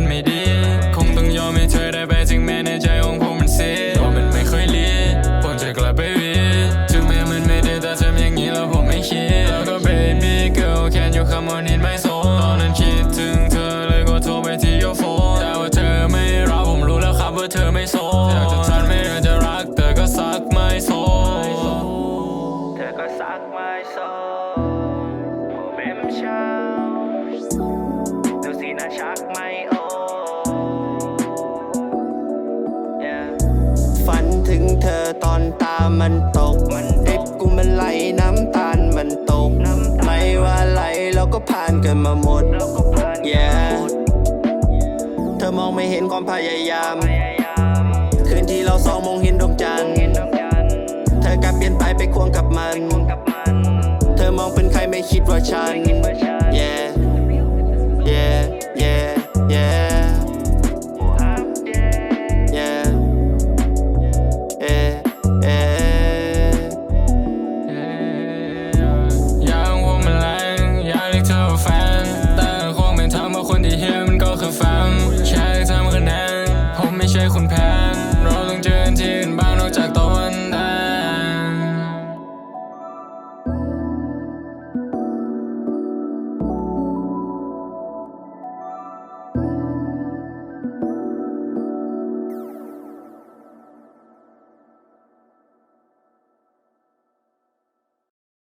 คนไม่ดี คงต้องยอมให้เธอได้ไปถึงแม้ในใจของผมมันเสียว่ามันไม่ค่อยดีผมจะกลับไปวีถึงแม้มันไม่ไดีแต่ทำอย่างนี้แล้วผมไม่คิด แล้วก็ baby girl can you come on in my soul ตอนนั้นคิดถึงเธอเลยก็โทรไปที่ your phone แต่ว่าเธอไม่รับผมรู้แล้วครับว่าเธอไม่โซอยากจะทันไม่อยากจะรักแต่ก็ซักไม่โซเธอก็ซักไม่โซโอ้เบมเช้าดูสินะชักไม่ ตอนตามันตกมันดิบกูมันไหลน้ำตาลมันตกไม่ว่าไหลเราก็ผ่านกันมาหมด Yeah เธอมองไม่เห็นความพยายาม คืนที่เราสองมองเห็นดวงจันทร์เธอกลับเปลี่ยนไปไปควงกับมัน เธอมองเป็นใครไม่คิดว่าฉัน เจอที่อื่นบ้างนอกจาก